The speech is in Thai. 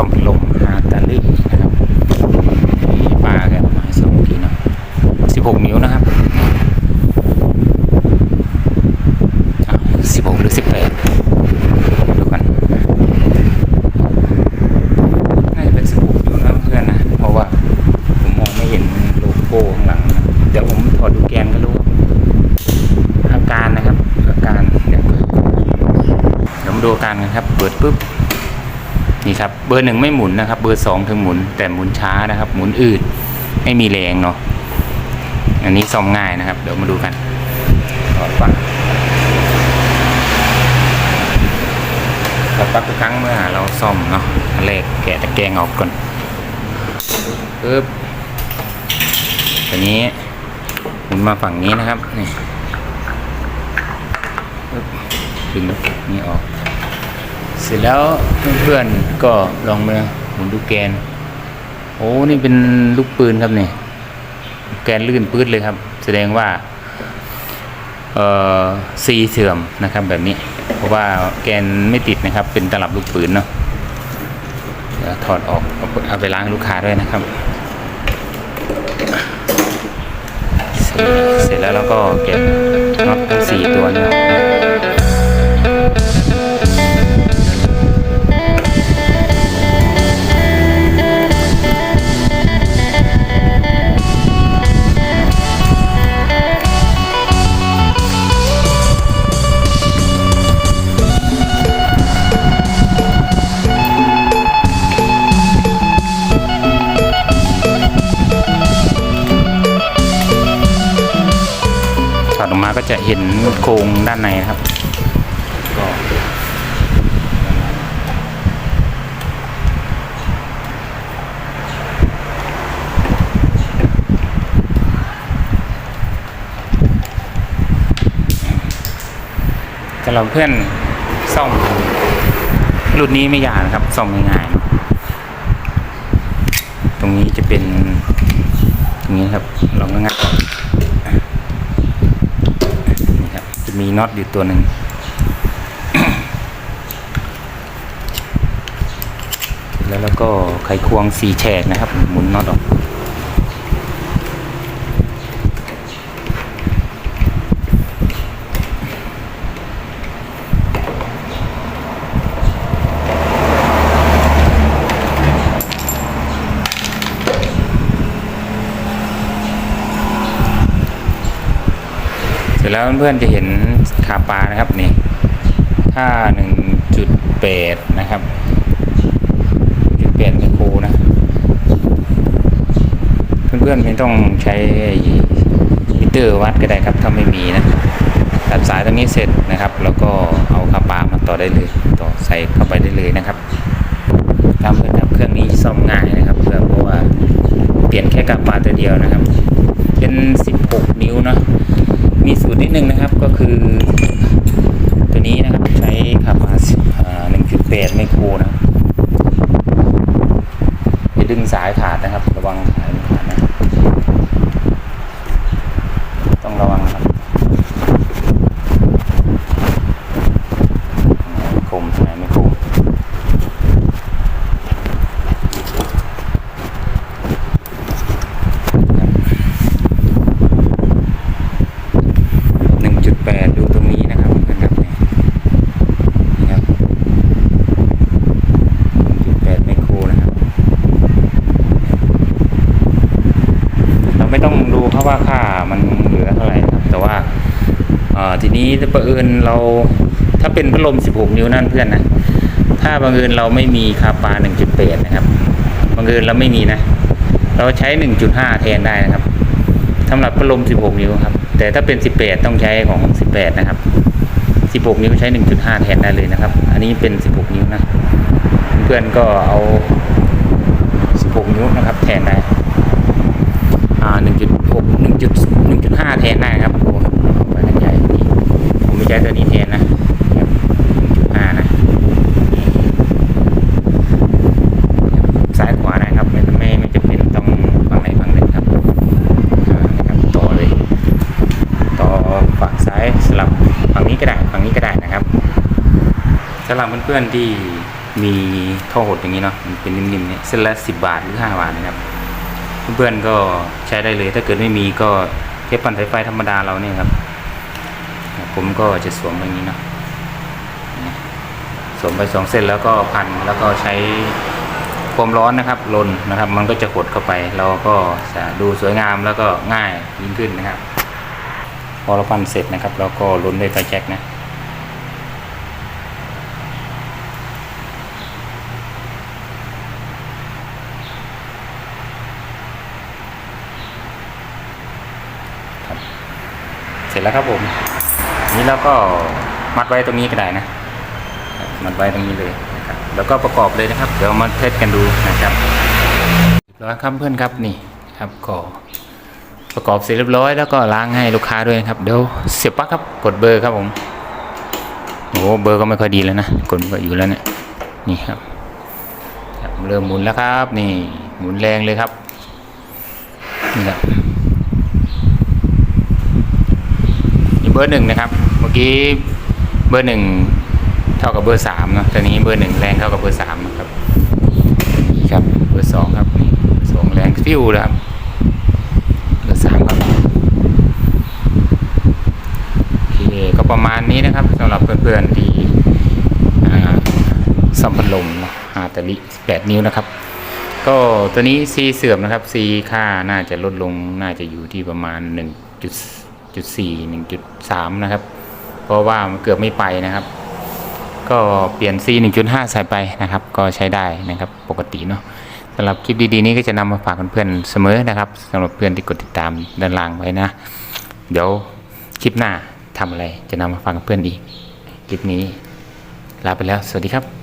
ซ่อมลมหาตะลึงนะครับนี่ปลาแกเอามาให้สองทีเนะสิบหกนิ้วนะครับสิบหกหรือสิบแปดดูกันน่าจะเป็นสิบหกนิ้วนะเพื่อนนะ เพราะว่าผมมองไม่เห็นโลโก้ข้างหลังนะเดี๋ยวผมถอดดูแกนก็รู้อาการนะครับอาการเดี๋ยวเดี๋ยวมาดูอาการกันครับ เปิดปุ๊บ นี่ครับเบอร์หนึ่งไม่หมุนนะครับ เบอร์สองถึงหมุนแต่หมุนช้านะครับ หมุนอืดไม่มีแรงเนาะอันนี้ซ่อมง่ายนะครับ เดี๋ยวมาดูกันถอดปลั๊กถอดปลั๊กทุกครั้งเมื่อเราซ่อมเนาะอันแรกแกะตะแกรงออกก่อนปึ๊บตัวนี้หมุนมาฝั่งนี้นะครับนี่ปึ๊บดึงนี่ออก เสร็จแล้วเพื่อนๆก็ลองมาหมุนดูแกน โอ้นี่เป็นลูกปืนครับเนี่ยแกนลื่นปื้ดเลยครับ แสดงว่าเอ่อซีเสื่อมนะครับแบบนี้ เพราะว่าแกนไม่ติดนะครับ เป็นตลับลูกปืนเนาะเดี๋ยวถอดออกเอาไปล้างลูกค้าด้วยนะครับ เสร็จแล้วเราก็เก็บน็อตทั้งสี่ตัวนี้ออกน อกมาก็จะเห็นโครงด้านในครับก็สำหรับเพื่อนซ่อมรุ่นนี้ไม่ยากนะครับซ่อมง่ายๆตรงนี้จะเป็นตรงนี้ครับ เราก็งัดออก นี่ครับจะ มีน็อตอยู่ตัวหนึ่งแล้วแล้วก็ไขควงสี่แฉกนะครับ หมุนน็อตออก ร็จแล้วเพื่อนๆจะเห็นขาปลานะครับนี่ถ้าหนึ่งจุดแปดนะครับจุดแปดไมโครนะเพื่อนๆไม่ต้องใช้มิเตอร์วัดก็ได้ครับถ้าไม่มีนะตัดสายตรงนี้เสร็จนะครับ แล้วก็เอาขาปลามาต่อได้เลยต่อใส่เข้าไปได้เลยนะครับตามเพื่อนครับเครื่องนี้ซ่อมง่ายนะครับ เพื่อเพราะว่าเปลี่ยนแค่กาปลาตัวเดียวนะครับ เป็น 16 นิ้วเนาะ มีสูตรนิดนึงนะครับก็คือ ตัวนี้นะครับใช้ขับมาหนึ่งคือแปดไมโครนะอย่าดึงสายขาดนะครับ ระวังสายมันขาดนะต้องระวังนะครับไม่คมสายไม่คมหนึ่งจุดแปดดูตรงนี้นะครับเพื่อนครับเนี่ยนี่ครับจุดแปดไมโครนะครับ เราไม่ต้องดูครับว่าค่ามันเหลือเท่าไหร่นะครับ แต่ว่าเอ่อทีนี้ถ้าบังเอิญเราถ้าเป็นพัดลม 16 นิ้วนั่นเพื่อนนะถ้าบังเอิญเราไม่มีคาปา 1.8 นะครับบังเอิญเราไม่มีนะ เราใช้ 1.5 แทนได้นะครับสำหรับพัดลม 16 นิ้วครับ แต่ถ้าเป็น 18 ต้องใช้ของ 18 นะครับ 16 นิ้วใช้ 1.5 แทนได้เลยนะครับ อันนี้เป็น 16 นิ้วนะ เพื่อนก็เอา 16 นิ้วนะครับ แทนได้อ่าหนึ่งจุดหกหนึ่งจุดหนึ่งจุดห้าแทนได้ครับโอ้ไปกันใหญ่นี่ผมไม่ ใช้ตัวนี้แทนนะจุดห้านะซ้ายขวาได้ครับไม่ไม่ไม่จะเป็นต้องฝั่งไหนฝั่งหนึ่งครับนะครับต่อเลยต่อฝั่งซ้ายสลับฝั่งนี้ก็ได้ฝั่งนี้ก็ได้นะครับสำหรับเพื่อนๆที่มีท่อหดอย่างนี้เนาะมันเป็นนิ่มๆเนี่ยเส้นละสิบบาทหรือห้าบาทนะครับ เพื่อนๆก็ใช้ได้เลยถ้าเกิดไม่มีก็เทปปั่นสายไฟธรรมดาเราเนี่ยครับ ผมก็จะสวมอย่างนี้เนาะสวมไปสองเส้นแล้วก็พันแล้วก็ใช้ความร้อนนะครับลนนะครับ มันก็จะหดเข้าไป เราก็จะดูสวยงามแล้วก็ง่ายยิ่งขึ้นนะครับ พอเราพันเสร็จนะครับเราก็ลนด้วยไฟแจ็คนะเสร็จแล้วครับผม นี่เราก็มัดไว้ตรงนี้ก็ได้นะ มัดไว้ตรงนี้เลยนะครับแล้วก็ประกอบเลยนะครับ เดี๋ยวมาเทสกันดูนะครับเรียบร้อยครับเพื่อนครับนี่ครับก็ประกอบเสร็จเรียบร้อยแล้วก็ล้างให้ลูกค้าด้วยครับเดี๋ยวเสียบปลั๊กครับกดเบอร์ครับผมโอ้เบอร์ก็ไม่ค่อยดีแล้วนะกดก็อยู่แล้วเนี่ยนี่ครับครับเริ่มหมุนแล้วครับ นี่หมุนแรงเลยครับนี่ครับ นี่ เบอร์หนึ่งนะครับ เมื่อกี้เบอร์หนึ่งเท่ากับเบอร์สามเนาะตอนนี้เบอร์หนึ่งแรงเท่ากับเบอร์สามนะครับครับ เบอร์สองครับนี่สองแรงฟิวแล้วครับ เบอร์สามครับโอเคก็ประมาณนี้นะครับสำหรับเพื่อนๆที่อ่าซ่อมพัดลมเนาะฮาตาลิ18นิ้วนะครับ ก็ตัวนี้ C เสื่อมนะครับ C ค่าน่าจะลดลงน่าจะอยู่ที่ประมาณหนึ่งจุด 1.4 1.3 นะครับ เพราะว่ามันเกือบไม่ไปนะครับ ก็เปลี่ยน C 1.5 ใส่ไปนะครับ ก็ใช้ได้นะครับปกติเนาะสำหรับคลิปดีๆนี้ก็จะนำมาฝากเพื่อนๆเสมอนะครับสำหรับเพื่อนที่กดติดตามด้านล่างไว้นะ เดี๋ยวคลิปหน้าทำอะไรจะนำมาฝากเพื่อนอีกคลิปนี้ลาไปแล้ว สวัสดีครับ